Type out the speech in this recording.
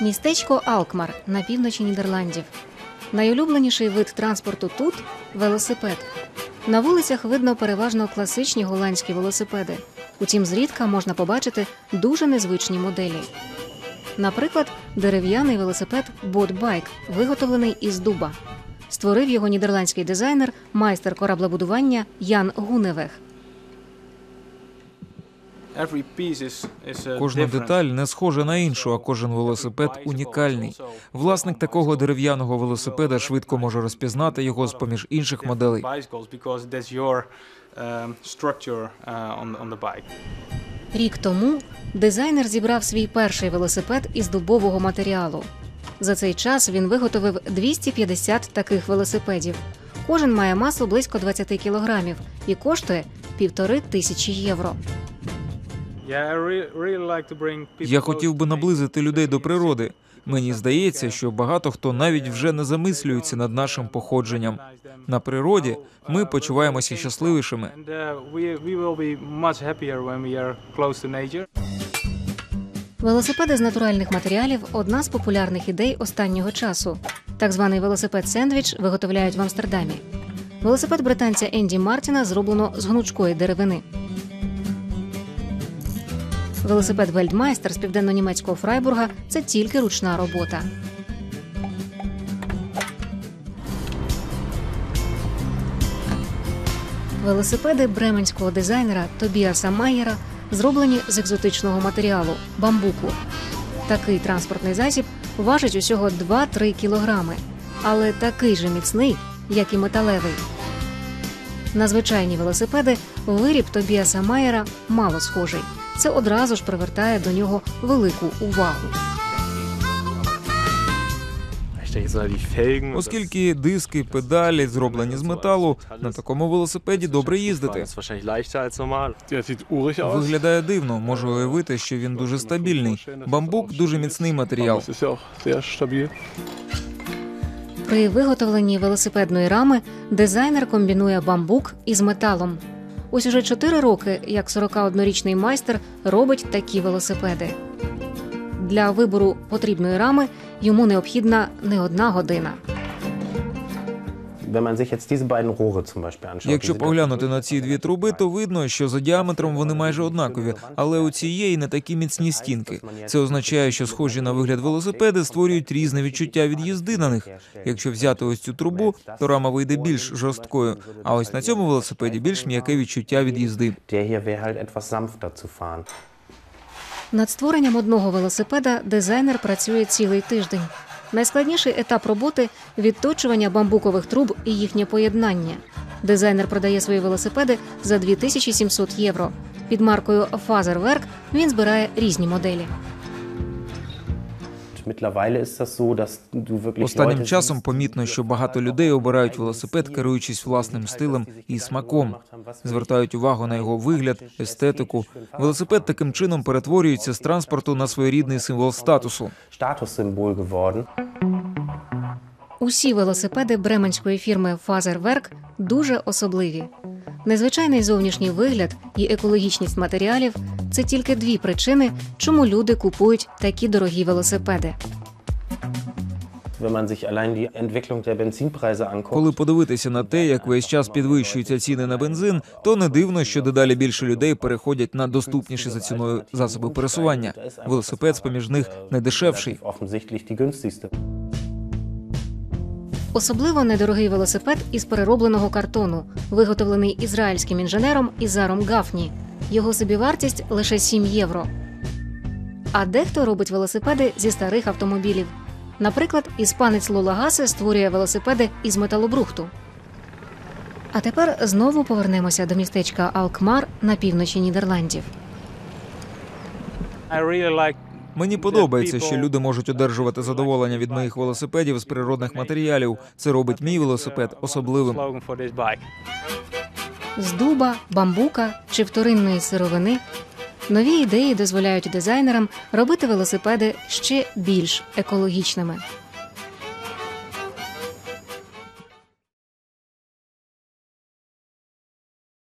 Містечко Алкмар на півночі Нідерландів. Найулюбленіший вид транспорту тут велосипед. На вулицях видно переважно класичні голландські велосипеди. Утім, зрідка можна побачити дуже незвичні моделі. Наприклад, дерев'яний велосипед Ботбайк, виготовлений із дуба. Створив його нідерландський дизайнер, майстер кораблебудування Ян Гуневех. Кожна different. деталь не схожа на іншу, а кожен велосипед унікальний. Власник такого дерев'яного велосипеда швидко може розпізнати його з поміж інших моделей. Um, structure uh, on, on the bike. Рік тому дизайнер зібрав свій перший велосипед із дубового матеріалу. За цей час він виготовив 250 таких велосипедів. Кожен має масу близько 20 кілограмів і коштує півтори тисячі євро. Я хотів би наблизити людей до природи. Мені здається, що багато хто навіть вже не замислюється над нашим походженням. На природі ми почуваємося щасливішими. Велосипеди з натуральних матеріалів одна з популярних ідей останнього часу. Так званий велосипед сендвіч виготовляють в Амстердамі. Велосипед британця Енді Мартіна зроблено з гнучкої деревини. Велосипед Вельдмайстер з південно-німецького Фрайбурга це тільки ручна робота. Велосипеди бременського дизайнера Тобіаса Майєра зроблені з екзотичного матеріалу бамбуку. Такий транспортний засіб важить усього 2-3 кілограми, але такий же міцний, як і металевий. На звичайні велосипеди виріб Тобіаса Майера мало схожий. Це одразу ж привертає до нього велику увагу. Оскільки диски, педалі зроблені з металу, на такому велосипеді добре їздити. Виглядає дивно, можу уявити, що він дуже стабільний. Бамбук дуже міцний матеріал. При виготовленні велосипедної рами дизайнер комбінує бамбук із металом. Ось уже 4 роки, як 41-річний майстер робить такі велосипеди. Для вибору потрібної рами йому необхідна не одна година. Якщо поглянути на ці дві труби, то видно, що за діаметром вони майже однакові, але у цієї не такі міцні стінки. Це означає, що схожі на вигляд велосипеди створюють різне відчуття від їзди на них. Якщо взяти ось цю трубу, то рама вийде більш жорсткою. А ось на цьому велосипеді більш м'яке відчуття від їзди. Над створенням одного велосипеда дизайнер працює цілий тиждень. Найскладніший етап роботи відточування бамбукових труб і їхнє поєднання. Дизайнер продає свої велосипеди за 2700 євро. Під маркою Фазерверк він збирає різні моделі. Останнім часом помітно, що багато людей обирають велосипед, керуючись власним стилем і смаком. Звертають увагу на його вигляд, естетику. Велосипед таким чином перетворюється з транспорту на своєрідний символ статусу. Усі велосипеди бременської фірми Faserwerk дуже особливі. Незвичайний зовнішній вигляд і екологічність матеріалів це тільки дві причини, чому люди купують такі дорогі велосипеди. Коли подивитися на те, як весь час підвищуються ціни на бензин, то не дивно, що дедалі більше людей переходять на доступніші за ціною засоби пересування. Велосипед з поміж них не дешевший. relativ offensichtlich die günstigste. Особливо недорогий велосипед із переробленого картону, виготовлений ізраїльським інженером Ізаром Гафні. Його собівартість лише 7 євро. А дехто робить велосипеди зі старих автомобілів. Наприклад, іспанець Лола Гасе створює велосипеди із металобрухту. А тепер знову повернемося до містечка Алкмар на півночі Нідерландів. Мені подобається, що люди можуть одержувати задоволення від моїх велосипедів з природних матеріалів. Це робить мій велосипед особливим. З дуба, бамбука чи вторинної сировини нові ідеї дозволяють дизайнерам робити велосипеди ще більш екологічними.